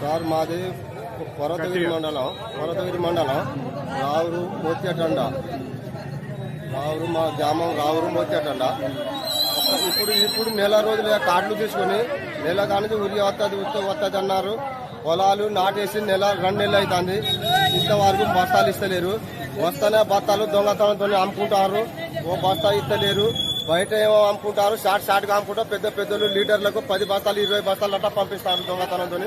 Sir మాది కొరతగిరి మండలం. కొరతగిరి మండలం రావురు మోత్యటండ. రావురు మా గ్రామం రావురు మోత్యటండ. ఇప్పుడు ఇప్పుడు నెల రోజులు కార్డులు తీసుకొని నెల కానీ ఉరి వస్తుంది ఉత్త వస్తుంది అన్నారు. పొలాలు నాటేసి నెల రెండు నెలలు అవుతుంది ఇంతవరకు బస్తాలు ఇస్తలేరు. వస్తానే బస్తాలు దొంగతనంతో అమ్ముకుంటారు. ఓ బస్తా ఇస్తలేరు. బయట ఏమో అమ్ముకుంటారు షార్ట్ షార్ట్గా అమ్ముకుంటారు పెద్ద పెద్దలు లీటర్లకు పది బస్తాలు ఇరవై బస్తాలు అట్లా పంపిస్తారు దొంగతనంతో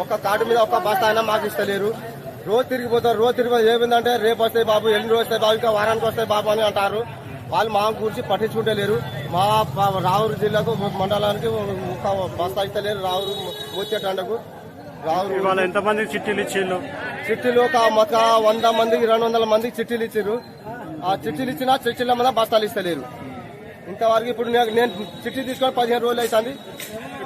ఒక కార్డు మీద ఒక బస్తా అయినా మాకు ఇస్తలేరు. రోజు తిరిగిపోతారు రోజు తిరిగి ఏమిందంటే రేపు వస్తాయి బాబు ఎల్లుండి వస్తాయి బాబు ఇంకా వారానికి వస్తాయి బాబు అని అంటారు. వాళ్ళు మా గురించి పట్టించుకుంటలేరు. మా ప- రావురు జిల్లాకు మండలానికి ఒక బస్తా ఇస్తలేరు రావురు ముచ్చేటండకు రావురు ఇవాళ ఎంతమందికి చిట్టీలు ఇచ్చిళ్ళు చిట్టీలు ఒక ఒక వంద మందికి రెండు వందల మందికి చిట్టీలు ఇచ్చారు ఆ చిట్టీలు ఇచ్చినా చిట్టీల మీద బస్తాలు ఇస్తలేరు. ఇంతవరకు ఇప్పుడు నేను నేను చిట్టి తీసుకొని పదిహేను రోజులు అవుతుంది.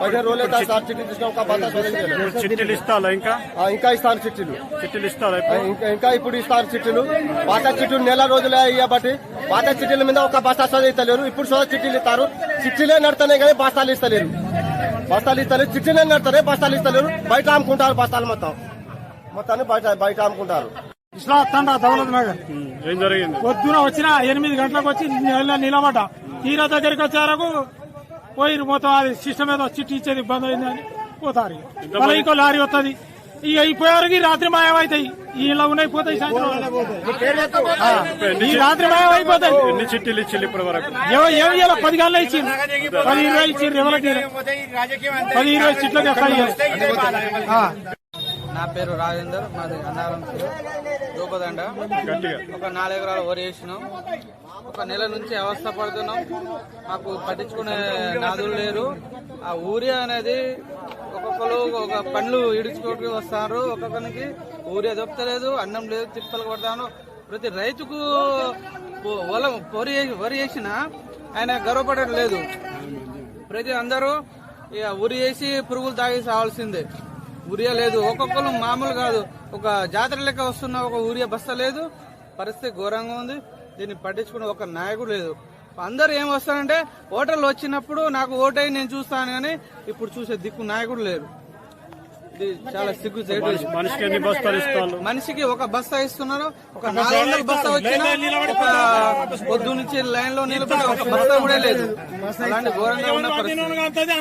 పదిహేను రోజులు అవుతుంది సార్ చిట్టి తీసుకొని చిట్టీలు ఇస్తారా ఇంకా? ఇంకా ఇస్తాను చిట్టీలు. చిట్టీలు ఇస్తారా ఇంకా ఇంకా ఇప్పుడు ఇస్తారు చిట్టులు. పాత చిట్టులు నెల రోజులే ఇవ్వబట్టి పాత చిట్టీల మీద ఒక బస్తా సోదా ఇస్తలేరు. ఇప్పుడు సోదా చిట్టీలు ఇస్తారు. చిట్టీలే నడుతున్నాయి కానీ బస్తాలు ఇస్తలేరు. బస్తాలు ఇస్తలేరు. చిట్టీలే నడుతారే బస్తాలు ఇస్తలేరు. బయట అమ్ముకుంటారు బస్తాలు మొత్తం. మొత్తాన్ని బయట బయట అమ్ముకుంటారు ఇస్లా తండా దౌలత్ నగర్. ఏం జరిగింది? పొద్దున వచ్చిన ఎనిమిది గంటలకు వచ్చి నెల నిలబడ్డ. తీరా దగ్గరికి వచ్చారకు పోయి మొత్తం అది సిస్టమ్ ఏదో చిట్టి ఇచ్చేది ఇబ్బంది అయిందని పోతారు. ఇక. మళ్ళీ ఇంకో లారీ వస్తుంది ఇక అయిపోయేవరకు రాత్రి మాయమవుతాయి ఈ ఇలా ఉన్నాయి పోతాయి సాయంత్రం ఆ, ఈ రాత్రి మాయమైపోతాయి. ఎన్ని చిట్టీలు ఇచ్చిళ్ళు ఇప్పటి వరకు? ఏమో పది గంటలు ఇచ్చింది పది ఇరవై ఇచ్చింది ఎవరికి పది ఇరవై ఎక్కడ నా పేరు రాజేందర్ మాది అన్నారం రూపదండ గట్టిగా. ఒక నాలుగు ఎకరాలు వరి వేసినాం. ఒక నెల నుంచి అవస్థ పడుతున్నాం. మాకు పట్టించుకునే నాదులు లేరు. ఆ ఊరియా అనేది ఒక్కొక్కరు ఒక పండ్లు ఇడుచుకోవడానికి వస్తారు ఒక్కొక్కరికి. ఊరియా దొప్పలేదు అన్నం లేదు తిప్పలు కొడతాను. ప్రతి రైతుకు వలం పొలం వరి వేసి- వరి వేసినా ఆయన గర్వపడడం లేదు. ప్రతి అందరూ ఇక ఉరి వేసి పురుగులు తాగి సావాల్సిందే. ఉరియా లేదు. ఒక్కొక్కరు మామూలు కాదు. ఒక జాతర లెక్క వస్తున్న ఒక ఊరియా బస్త లేదు. పరిస్థితి ఘోరంగా ఉంది. దీన్ని పట్టించుకునే ఒక నాయకుడు లేదు. అందరు ఏం వస్తారంటే ఓటర్లు వచ్చినప్పుడు నాకు ఓటై నేను చూస్తాను కానీ ఇప్పుడు చూసే దిక్కు నాయకుడు లేరు ఇది చాలా సిగ్గు మనిషికి ఒక బస్తా ఇస్తున్నారు ఒక నాలుగు వందల బస్తా వచ్చినా పొద్దు నుంచి లైన్లో నిలబడి ఒక బస్తా కూడా లేదు. అలాంటి ఘోరంగా ఉన్న పరిస్థితి.